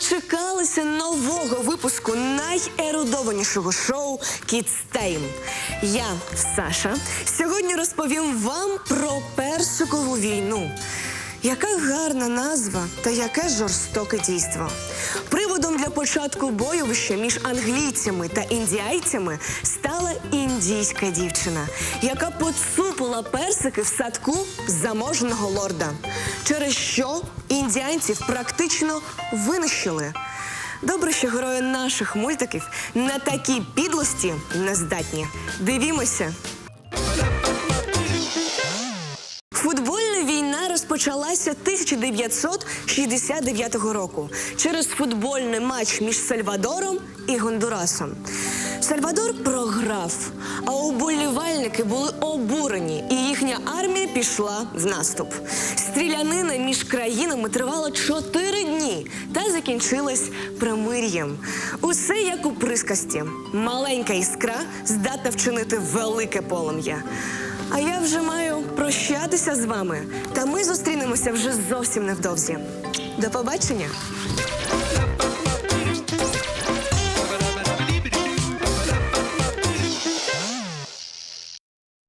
Дочекалися нового випуску найерудованішого шоу Kids Time. Я Саша. Сьогодні розповім вам про персикову війну. Яка гарна назва та яке жорстоке дійство. Приводом для початку бойовища між англійцями та індіайцями стала індійська дівчина, яка поцупила персики в садку заможного лорда, через що індіанців практично винищили. Добре, що герої наших мультиків на такі підлості не здатні. Дивімося. Футбольна війна розпочалася 1969 року через футбольний матч між Сальвадором і Гондурасом. Сальвадор програв, а уболівальники були обурені, і їхня армія пішла в наступ. Стрілянина між країнами тривала чотири дні та закінчилась примир'ям. Усе як у присказці. Маленька іскра здатна вчинити велике полум'я. А я вже маю прощатися з вами. Та ми зустрінемося вже зовсім невдовзі. До побачення!